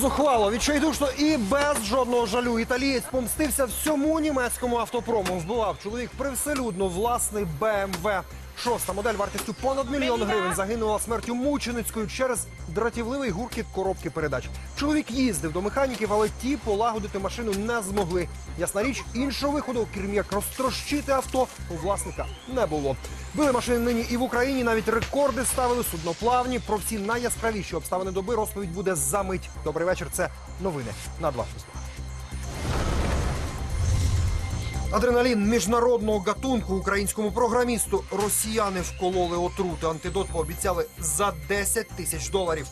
Зухвало, відчайдушно і без жодного жалю. Італієць помстився всьому німецькому автопрому. Вбивав чоловік привселюдно власний БМВ. Шоста модель вартістю понад мільйон гривень загинула смертю мученицькою через дратівливий гуркіт коробки передач. Чоловік їздив до механіків, але ті полагодити машину не змогли. Ясна річ, іншого виходу, крім як розтрощити авто, у власника не було. Били машини нині і в Україні навіть рекорди ставили судноплавні. Про всі найяскравіші обставини доби розповідь буде за мить. Добрий вечір. Це новини на 2 Адреналін міжнародного гатунку українському програмісту росіяни вкололи отрути. Антидот пообіцяли за 10 тисяч доларів.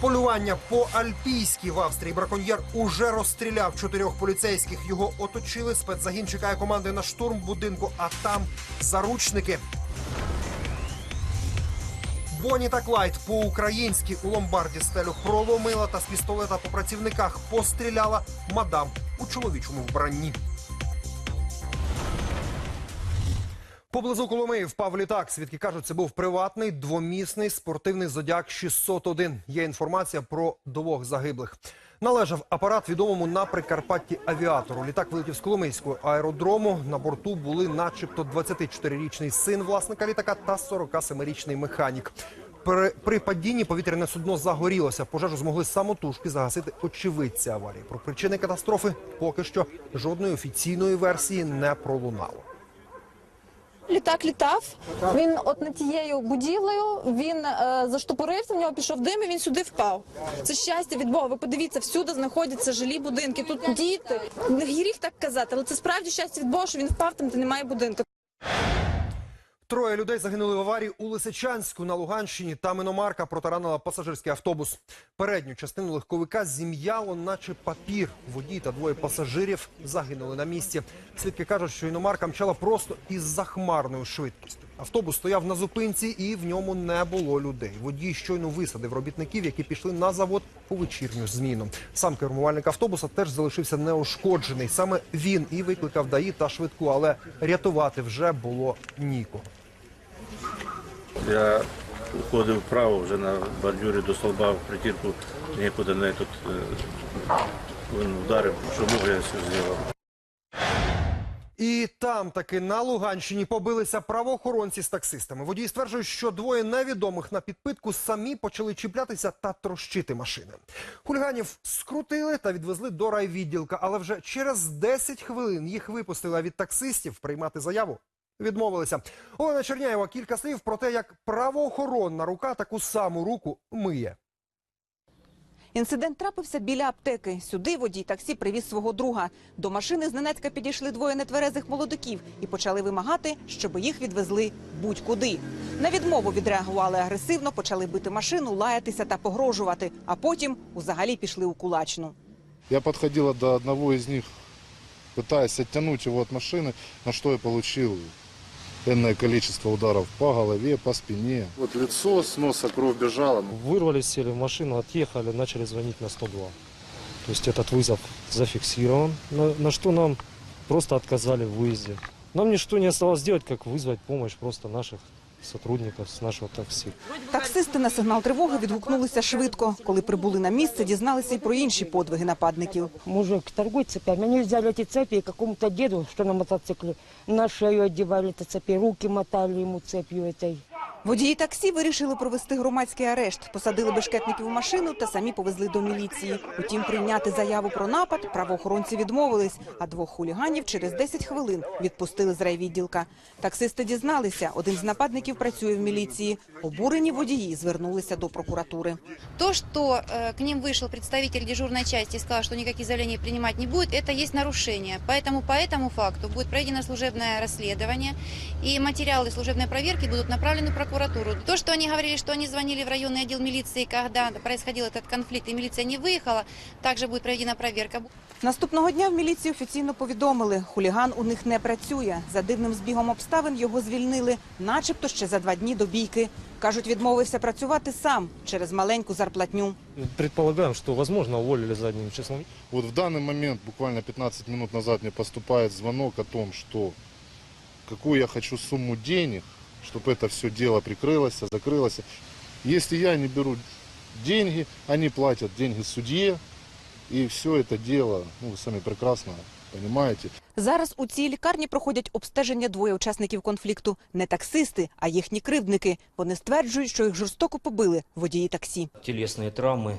Полювання по альпійській в Австрії браконьєр уже розстріляв чотирьох поліцейських. Його оточили. Спецзагін чекає команди на штурм будинку, а там заручники. Боні та Клайд по-українськи у ломбарді стелю проломила та з пістолета по працівниках постріляла мадам у чоловічому вбранні. Поблизу Коломиї впав літак. Свідки кажуть, це був приватний двомісний спортивний зодяк 601. Є інформація про двох загиблих. Належав апарат відомому на Прикарпатті авіатору. Літак вилетів з Коломийського аеродрому. На борту були, начебто, 24-річний син власника літака та 47-річний механік. При, при падінні повітряне судно загорілося. Пожежу змогли самотужки загасити очевидці аварії. Про причини катастрофи поки що жодної офіційної версії не пролунало. Літак літав. Він от над тією будівлею він е, заштопорився, в нього пішов дим, і він сюди впав. Це щастя від Бога. Ви подивіться, всюди знаходяться жилі будинки. Тут діти. Не гріх так казати, але це справді щастя від Бога, що він впав там, де немає будинку. Троє людей загинули в аварії у Лисичанську на Луганщині. Там іномарка протаранила пасажирський автобус. Передню частину легковика зім'яло, наче папір. Водій та двоє пасажирів загинули на місці. Свідки кажуть, що іномарка мчала просто із захмарною швидкістю. Автобус стояв на зупинці і в ньому не було людей. Водій щойно висадив робітників, які пішли на завод у вечірню зміну. Сам кермувальник автобуса теж залишився неушкоджений. Саме він і викликав ДАІ та швидку, але рятувати вже було нікого. Я уходив вправо вже на бордюрі до столба в притірку, нікуди не тут е, вдарив, що мог, я все зробив. І там таки на Луганщині побилися правоохоронці з таксистами. Водії стверджують, що двоє невідомих на підпитку самі почали чіплятися та трощити машини. Хуліганів скрутили та відвезли до райвідділка, але вже через 10 хвилин їх випустили а від таксистів приймати заяву. Відмовилися. Олена Черняєва кілька слів про те, як правоохоронна рука таку саму руку миє. Інцидент трапився біля аптеки. Сюди водій таксі привіз свого друга. До машини зненацька підійшли двоє нетверезих молодиків і почали вимагати, щоб їх відвезли будь-куди. На відмову відреагували агресивно, почали бити машину, лаятися та погрожувати. А потім узагалі пішли у кулачну. Я подходила до одного из них, пытаясь оттянуть его от машины, на что я получил энное количество ударов по голове, по спине. Вот лицо, с носа кровь бежала. Вырвались, сели в машину, отъехали, начали звонить на 102. То есть этот вызов зафиксирован, на, на что нам просто отказали в выезде. Нам ничто не оставалось делать, как вызвать помощь просто наших сотрудников с нашего такси. Таксисти на сигнал тривоги відгукнулися швидко. Коли прибули на місце, дізналися й про інші подвиги нападників. Мужик торгует цепями. Они взяли эти цепи и какому-то деду, что на мотоцикле, на шею одевали эти цепи, руки мотали ему цепью этой. Водії таксі вирішили провести громадський арешт, посадили бешкетників у машину та самі повезли до міліції. Утім, прийняти заяву про напад правоохоронці відмовились, а двох хуліганів через 10 хвилин відпустили з райвідділка. Таксисти дізналися, один з нападників працює в міліції. Обурені водії звернулися до прокуратури. То, что э, к ним вышел представитель дежурной части и сказал, что никаких заявлений принимать не будет, это есть нарушение. Поэтому по этому факту будет проведено служебное расследование, и материалы служебной проверки будут направлены в прокуратуру. То, что они говорили, что они звонили в районный отдел милиции, когда происходил этот конфликт, и милиция не выехала, также будет проведена проверка. Наступного дня в міліції офіційно повідомили, хуліган у них не працює. За дивним збігом обставин його звільнили, начебто ще за два дні до бійки. Кажуть, відмовився працювати сам через маленьку зарплатню. Предполагаем, что, возможно, уволили задним числом. Вот в данный момент, буквально 15 минут назад, мне поступает звонок о том, что какую я хочу сумму денег, чтобы это все дело прикрылось, закрылось. Если я не беру деньги, они платят деньги судье, и все это дело, ну, вы сами прекрасно понимаете, Зараз у цій лікарні проходять обстеження двоє учасників конфлікту. Не таксисти, а їхні кривдники. Вони стверджують, що їх жорстоко побили водії таксі. Телесные травмы.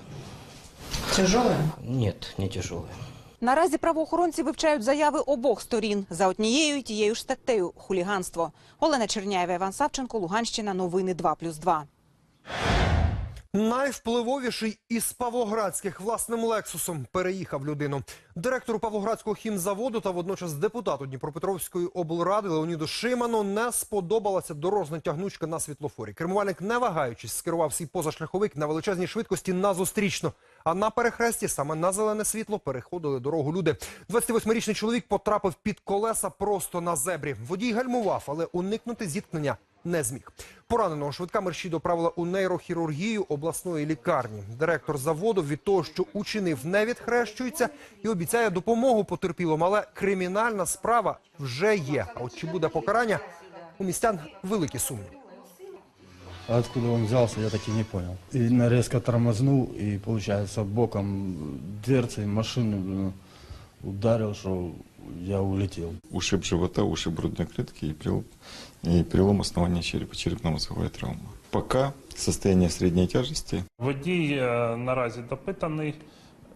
Тяжеле? Нет, не тяжелые. Наразі правоохоронці вивчають заяви обох сторін за однією і тією ж статтею – хуліганство. Олена Черняєва, Іван Савченко, Луганщина, новини 2+,2. Найвпливовіший із павлоградських власним лексусом переїхав людину. Директору Павлоградського хімзаводу та водночас депутату Дніпропетровської облради Леоніду Шиману не сподобалася дорожна тягнучка на світлофорі. Кермувальник, не вагаючись, скерував свій позашляховик на величезній швидкості на зустрічну. А на перехресті саме на зелене світло переходили дорогу люди. 28-річний чоловік потрапив під колеса просто на зебрі. Водій гальмував, але уникнути зіткнення не зміг. Пораненого швидка мерщій доправила у нейрохірургію обласної лікарні. Директор заводу від того, що учинив, не відхрещується і обіцяє допомогу потерпілому. Але кримінальна справа вже є. А от чи буде покарання у містян великі сумніви. А Откуда он взялся, я так и не понял. И на резко тормознул, и, получается, боком дверцы машины блин, ударил, что я улетел. ушиб живота, ушиб грудной клетки и, перел- и перелом основания черепа, черепно-мозговая травма. Пока состояние средней тяжести. Водій е, наразі допитаний.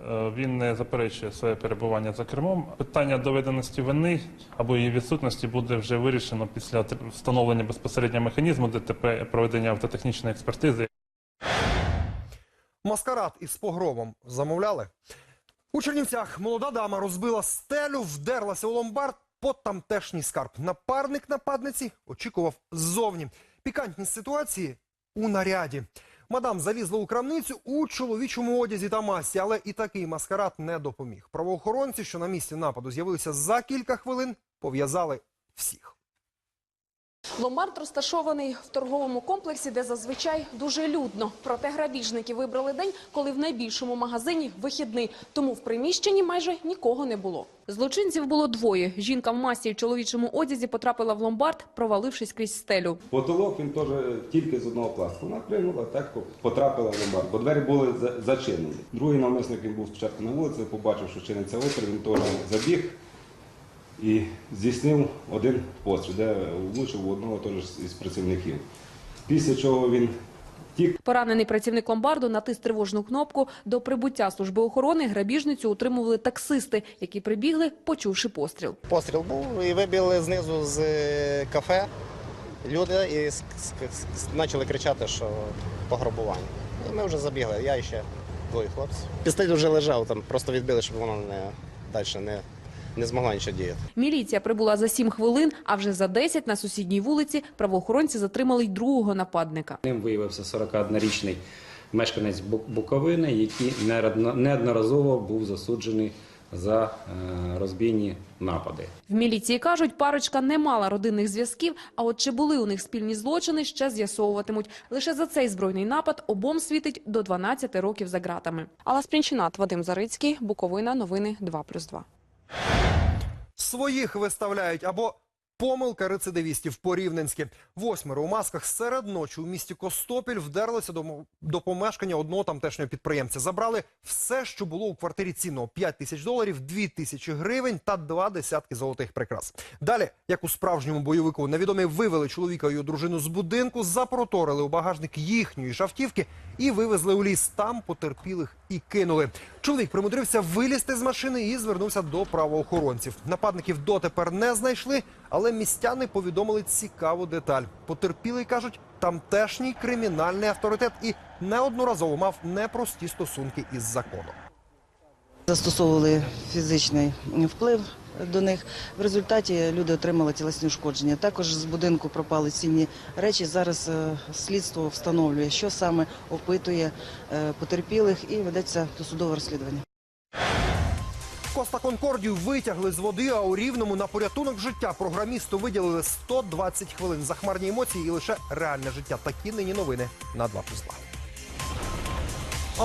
Е, Він не заперечує своє перебування за кермом. Питання доведеності вини або її відсутності буде вже вирішено після встановлення безпосередньо механізму ДТП, проведення автотехнічної експертизи. Маскарад із погромом замовляли. У Чернівцях молода дама розбила стелю, вдерлася у ломбард по тамтешній скарб. Напарник нападниці очікував ззовні. Пікантність ситуації у наряді. Мадам залізла у крамницю у чоловічому одязі та масці, але і такий маскарад не допоміг. Правоохоронці, що на місці нападу з'явилися за кілька хвилин, пов'язали всіх. Ломбард розташований в торговому комплексі, де зазвичай дуже людно. Проте грабіжники вибрали день, коли в найбільшому магазині вихідний. Тому в приміщенні майже нікого не було. Злочинців було двоє. Жінка в масці і чоловічому одязі потрапила в ломбард, провалившись крізь стелю. Потолок він теж тільки з одного пластику. Вона прийняла, так потрапила в ломбард, бо двері були за- зачинені. Другий навмисник він був спочатку на вулиці, побачив, що чиниться опір, він теж забіг і здійснив один постріл, де влучив у одного теж із працівників. Після чого він тік. Поранений працівник ломбарду натис тривожну кнопку. До прибуття служби охорони грабіжницю утримували таксисти, які прибігли, почувши постріл. Постріл був і вибігли знизу з е, кафе люди і почали кричати, що пограбування. І ми вже забігли, я і ще двоє хлопців. Пістолет вже лежав, там просто відбили, щоб воно не далі не, не змогла нічого діяти. Міліція прибула за 7 хвилин, а вже за 10 на сусідній вулиці правоохоронці затримали й другого нападника. Ним виявився 41-річний мешканець Буковини, який неодно- неодноразово був засуджений за е, розбійні напади. В міліції кажуть, парочка не мала родинних зв'язків, а от чи були у них спільні злочини, ще з'ясовуватимуть. Лише за цей збройний напад обом світить до 12 років за ґратами. Алла Спрінчинат, Вадим Зарицький, Буковина, новини 2+,2. Своїх виставляють або помилка рецидивістів по-рівненськи. Восьмеро у масках серед ночі у місті Костопіль вдерлися до, до помешкання одного тамтешнього підприємця. Забрали все, що було у квартирі цінного. 5 тисяч доларів, 2 тисячі гривень та два десятки золотих прикрас. Далі, як у справжньому бойовику, невідомі вивели чоловіка і його дружину з будинку, запроторили у багажник їхньої ж автівки і вивезли у ліс. Там потерпілих і кинули. Чоловік примудрився вилізти з машини і звернувся до правоохоронців. Нападників дотепер не знайшли, але містяни повідомили цікаву деталь. Потерпілий кажуть, тамтешній кримінальний авторитет і неодноразово мав непрості стосунки із законом. Застосовували фізичний вплив до них. В результаті люди отримали тілесні ушкодження. Також з будинку пропали цінні речі. Зараз е, слідство встановлює, що саме опитує е, потерпілих і ведеться досудове розслідування. Коста Конкордію витягли з води, а у рівному на порятунок життя програмісту виділили 120 хвилин. Захмарні емоції і лише реальне життя. Такі нині новини на 2 плюс 2.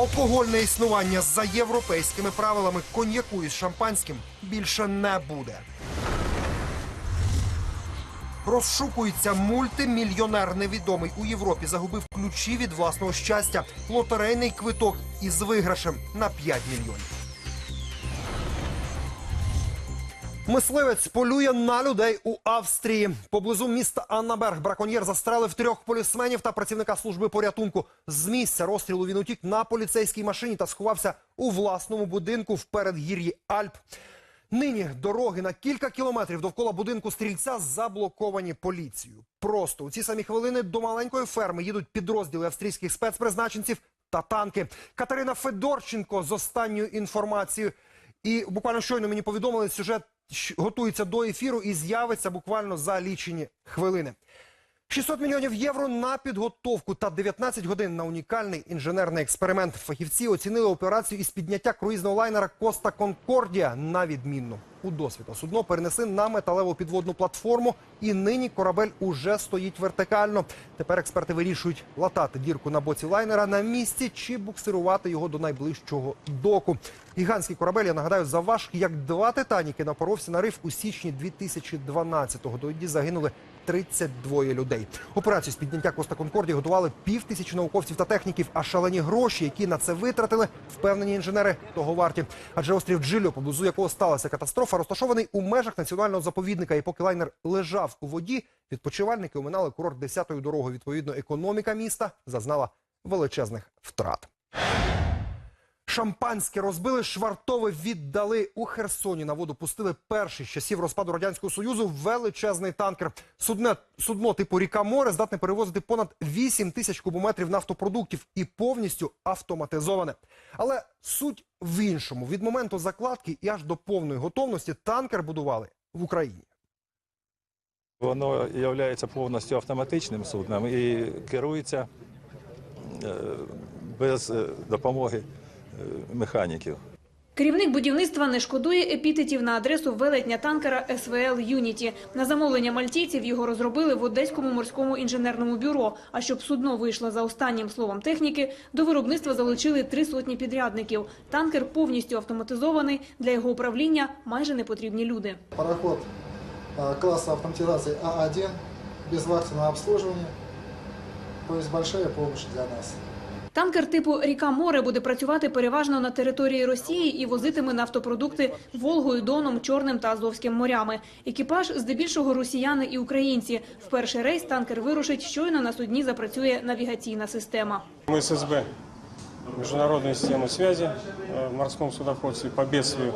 Алкогольне існування за європейськими правилами коньяку із шампанським більше не буде. Розшукується мультимільйонер невідомий у Європі. Загубив ключі від власного щастя. Лотерейний квиток із виграшем на 5 мільйонів. Мисливець полює на людей у Австрії. Поблизу міста Аннаберг браконьєр застрелив трьох полісменів та працівника служби порятунку. З місця розстрілу він утік на поліцейській машині та сховався у власному будинку в передгір'ї Альп. Нині дороги на кілька кілометрів довкола будинку стрільця заблоковані поліцією. Просто у ці самі хвилини до маленької ферми їдуть підрозділи австрійських спецпризначенців та танки. Катерина Федорченко з останньою інформацією. І буквально щойно мені повідомили, сюжет готується до ефіру і з'явиться буквально за лічені хвилини. 600 мільйонів євро на підготовку та 19 годин на унікальний інженерний експеримент. Фахівці оцінили операцію із підняття круїзного лайнера Коста Конкордія на відмінну. У досвіта судно перенесли на металеву підводну платформу, і нині корабель уже стоїть вертикально. Тепер експерти вирішують латати дірку на боці лайнера на місці чи буксирувати його до найближчого доку. Гігантський корабель, я нагадаю, завважки як два титаніки напоровся на риф у січні 2012-го. Тоді загинули 32 людей. Операцію з підняття Коста Конкордії готували пів тисячі науковців та техніків, а шалені гроші, які на це витратили, впевнені інженери, того варті. Адже острів Джилю, поблизу якого сталася катастрофа, розташований у межах національного заповідника. І поки лайнер лежав у воді, відпочивальники оминали курорт десятою дорогою. Відповідно, економіка міста зазнала величезних втрат. Шампанське розбили, швартове віддали у Херсоні. На воду пустили перший з часів розпаду радянського союзу величезний танкер. Судне судно типу ріка море здатне перевозити понад 8 тисяч кубометрів нафтопродуктів і повністю автоматизоване. Але суть в іншому: від моменту закладки і аж до повної готовності танкер будували в Україні. Воно є повністю автоматичним судном і керується е, без е, допомоги механіків. Керівник будівництва не шкодує епітетів на адресу велетня танкера СВЛ Юніті. На замовлення мальтійців його розробили в Одеському морському інженерному бюро. А щоб судно вийшло за останнім словом техніки, до виробництва залучили три сотні підрядників. Танкер повністю автоматизований. Для його управління майже не потрібні люди. Пароход э, класса автоматизации А1, без вахтенного обслуживания. То есть большая помощь для нас. Танкер типу «Ріка море» буде працювати переважно на території Росії і возитиме нафтопродукти Волгою, Доном, Чорним та Азовським морями. Екіпаж здебільшого росіяни і українці. В перший рейс танкер вирушить, щойно на судні запрацює навігаційна система. Мы ССБ, международные системы связи э, в морском судоходстве по бедствию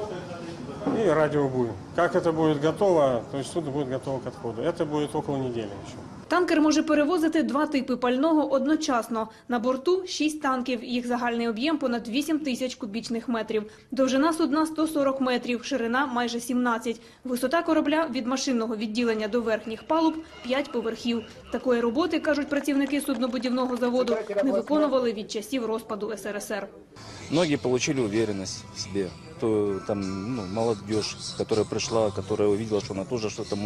и радиобуй. Как это будет готово, то есть судно будет готово к отходу. Это будет около недели еще. Танкер може перевозити два типи пального одночасно. На борту шість танків. Їх загальний об'єм понад 8 тисяч кубічних метрів. Довжина судна 140 метрів, ширина майже 17. Висота корабля від машинного відділення до верхніх палуб 5 поверхів. Такої роботи, кажуть працівники суднобудівного заводу, не виконували від часів розпаду СРСР. Многие получили уверенность в себе. То, там, ну, молодежь, которая пришла, которая увидела, что она тоже что-то.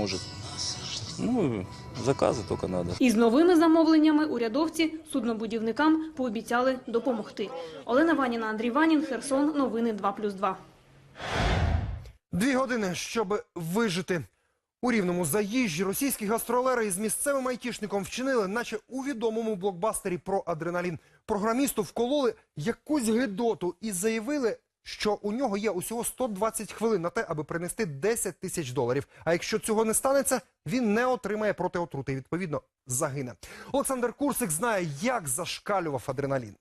Ну, заказы только надо. Із новими замовленнями урядовці суднобудівникам пообіцяли допомогти. Олена Ваніна, Андрій Ванін, Херсон. Новини 2+,2. Дві години, щоб вижити. У рівному заїжджі російські гастролери із місцевим айтішником вчинили, наче у відомому блокбастері про адреналін. Програмісту вкололи якусь гидоту і заявили, що у нього є усього 120 хвилин на те, аби принести 10 тисяч доларів. А якщо цього не станеться, він не отримає протиотрути і, відповідно, загине. Олександр Курсик знає, як зашкалював адреналін.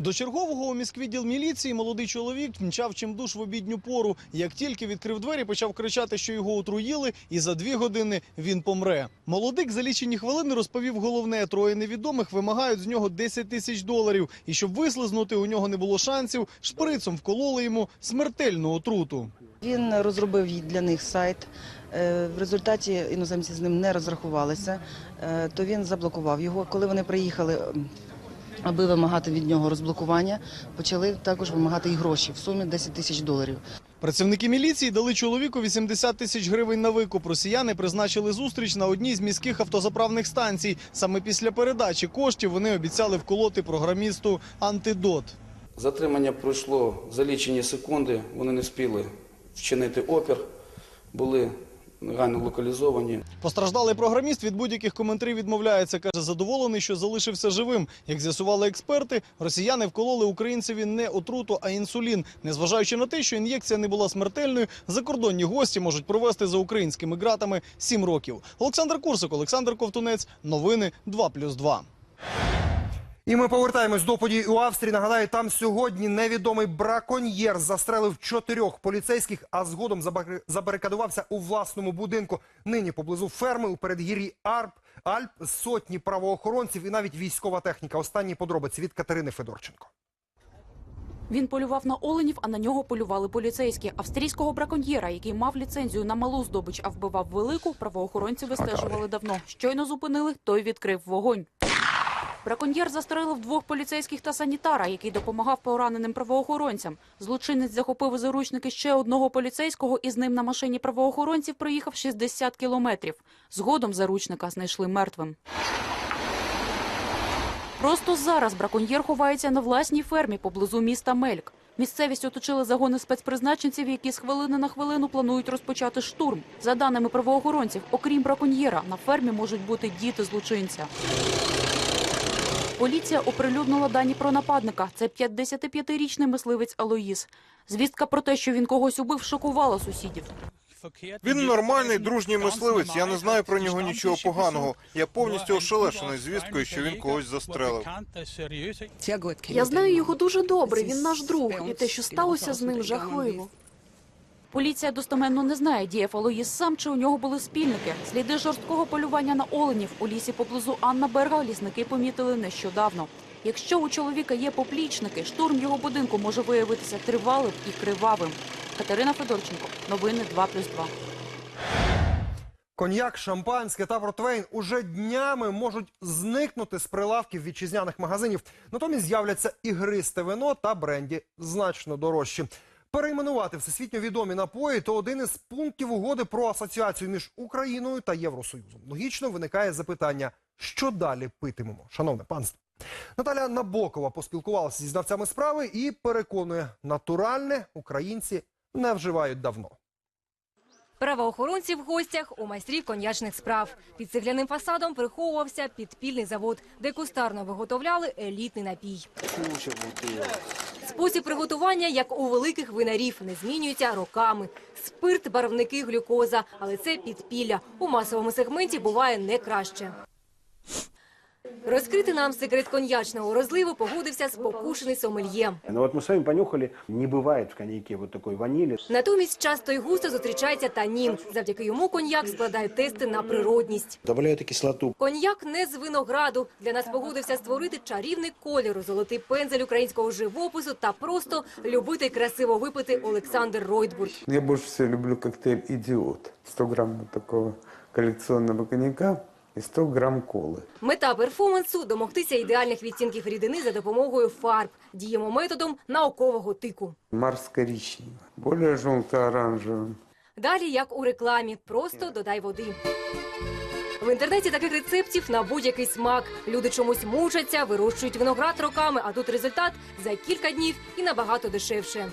До чергового у міськвідділ міліції молодий чоловік мчав чимдуж в обідню пору. Як тільки відкрив двері, почав кричати, що його отруїли, і за дві години він помре. Молодик за лічені хвилини розповів головне: троє невідомих вимагають з нього 10 тисяч доларів. І щоб вислизнути, у нього не було шансів. Шприцом вкололи йому смертельну отруту. Він розробив для них сайт. Е, В результаті іноземці з ним не розрахувалися, е, то він заблокував його. Коли вони приїхали, аби вимагати від нього розблокування, почали також вимагати і гроші в сумі 10 тисяч доларів. Працівники міліції дали чоловіку 80 тисяч гривень на викуп. Росіяни призначили зустріч на одній з міських автозаправних станцій. Саме після передачі коштів вони обіцяли вколоти програмісту антидот. Затримання пройшло за лічені секунди. Вони не спіли вчинити опір, були негайно локалізовані. Постраждалий програміст від будь-яких коментарів відмовляється. Каже, задоволений, що залишився живим. Як з'ясували експерти, росіяни вкололи українцеві не отруту, а інсулін. Незважаючи на те, що ін'єкція не була смертельною, закордонні гості можуть провести за українськими ґратами 7 років. Олександр Курсик, Олександр Ковтунець. Новини 2+,2. І ми повертаємось до подій у Австрії. Нагадаю, там сьогодні невідомий браконьєр застрелив чотирьох поліцейських, а згодом забари- забарикадувався у власному будинку. Нині поблизу ферми у передгір'ї Арп Альп сотні правоохоронців і навіть військова техніка. Останні подробиці від Катерини Федорченко. Він полював на оленів, а на нього полювали поліцейські. Австрійського браконьєра, який мав ліцензію на малу здобич, а вбивав велику, правоохоронці вистежували давно. Щойно зупинили, той відкрив вогонь. Браконьєр застрелив двох поліцейських та санітара, який допомагав пораненим правоохоронцям. Злочинець захопив у заручники ще одного поліцейського і з ним на машині правоохоронців проїхав 60 кілометрів. Згодом заручника знайшли мертвим. Просто зараз браконьєр ховається на власній фермі поблизу міста Мельк. Місцевість оточили загони спецпризначенців, які з хвилини на хвилину планують розпочати штурм. За даними правоохоронців, окрім браконьєра, на фермі можуть бути діти злочинця. Поліція оприлюднила дані про нападника. Це 55-річний мисливець Алоїс. Звістка про те, що він когось убив, шокувала сусідів. Він нормальний, дружній мисливець. Я не знаю про нього нічого поганого. Я повністю ошелешений звісткою, що він когось застрелив. Я знаю його дуже добре. Він наш друг, і те, що сталося з ним, жахливо. Поліція достеменно не знає, діяв Алоїс сам чи у нього були спільники. Сліди жорсткого полювання на оленів у лісі поблизу Анна Берга лісники помітили нещодавно. Якщо у чоловіка є поплічники, штурм його будинку може виявитися тривалим і кривавим. Катерина Федорченко, новини 2+,2. Коньяк, шампанське та портвейн уже днями можуть зникнути з прилавків вітчизняних магазинів. Натомість з'являться ігристе вино та бренді значно дорожчі. Перейменувати всесвітньо відомі напої то один із пунктів угоди про асоціацію між Україною та Євросоюзом. Логічно виникає запитання, що далі питимемо, шановне панство. Наталя Набокова поспілкувалася зі знавцями справи і переконує, натуральне українці не вживають давно. Правоохоронці в гостях у майстрів коньячних справ. Під цегляним фасадом приховувався підпільний завод, де кустарно виготовляли елітний напій. Спосіб приготування, як у великих винарів, не змінюється роками. Спирт, барвники, глюкоза, але це підпілля. У масовому сегменті буває не краще. Розкрити нам секрет коньячного розливу погодився спокушений сомельє. Ну вот мы с вами понюхали, не бывает в коньяке вот такой ванили. Натомість часто й густо зустрічається танін. Завдяки йому коньяк складає тести на природність. Добавляют кислоту. Коньяк не з винограду. Для нас погодився створити чарівний кольор, золотий пензель українського живопису та просто любити красиво випити Олександр Ройтбург. Я больше всего люблю коктейль «Идиот». 100 грамм вот такого коллекционного коньяка и 100 грамм колы. Мета перформансу – домогтися ідеальних відтінків рідини за допомогою фарб. Діємо методом наукового тику. Марс коричневый, более желто-оранжевым. Далі, як у рекламі, просто додай води. В інтернеті таких рецептів на будь-який смак. Люди чомусь мучаться, вирощують виноград роками, а тут результат за кілька днів і набагато дешевше.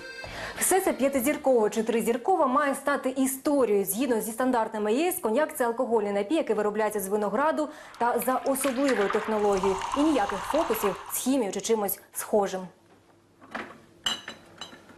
Все це п'ятизірково чи тризірково має стати історією. Згідно зі стандартами ЄС, коньяк – це алкогольний напій, який виробляється з винограду та за особливою технологією. І ніяких фокусів з хімією чи чимось схожим.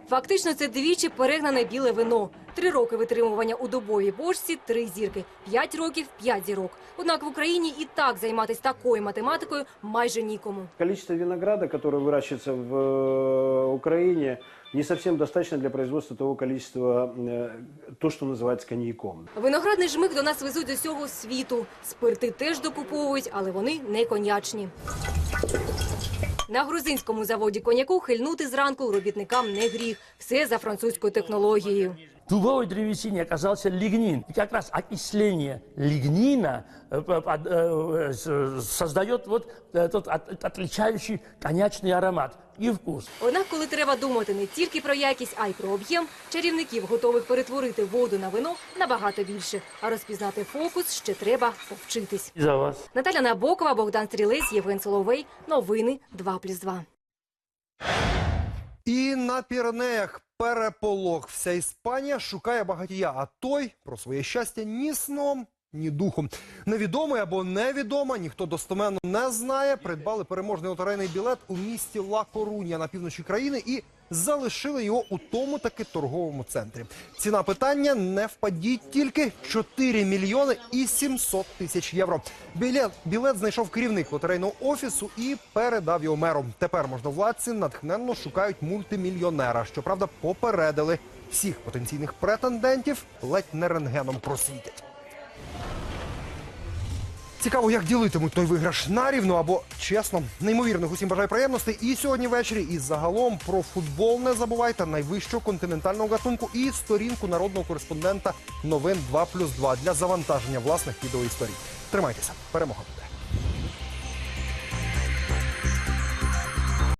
Фактично, це двічі перегнане біле вино. Три роки витримування у добовій бочці – три зірки. П'ять років – п'ять зірок. Однак в Україні і так займатися такою математикою майже нікому. Количество винограда, которое выращивается в э, Украине, не совсем достаточно для производства того количества, э, то, что называется коньяком. Виноградний жмих до нас везуть з усього світу. Спирти теж докуповують, але вони не конячні. На грузинському заводі коньяку хильнути зранку робітникам не гріх. Все за французькою технологією В дубовой древесине оказался лигнин. И как раз окисление лигнина э, п- под- э, с- создает вот этот от- отличающий коньячный аромат и вкус. Однак, коли треба думати не тільки про якість, а й про об'єм, чарівників, готових перетворити воду на вино, набагато більше. А розпізнати фокус ще треба повчитись. И за вас. Наталя Набокова, Богдан Стрілець, Євген Соловей. Новини 2+,2. І на Піренеях переполох. Вся Іспанія шукає багатія, а той про своє щастя ні сном, ні духом. Невідомий або невідома, ніхто достоменно не знає. Придбали переможний лотерейний білет у місті Ла Коруня на півночі країни і залишили його у тому таки торговому центрі. Ціна питання не впадіть тільки 4 мільйони і 700 тисяч євро. Білет, білет знайшов керівник лотерейного офісу і передав його меру. Тепер можновладці натхненно шукають мультимільйонера. Щоправда, попередили всіх потенційних претендентів ледь не рентгеном просвітять. Цікаво, як ділитимуть той виграш нарівно або чесно. Неймовірних усім бажаю приємностей. І сьогодні ввечері, і загалом про футбол не забувайте найвищого континентального гатунку і сторінку народного кореспондента новин 2+,2 для завантаження власних відеоісторій. Тримайтеся, перемога.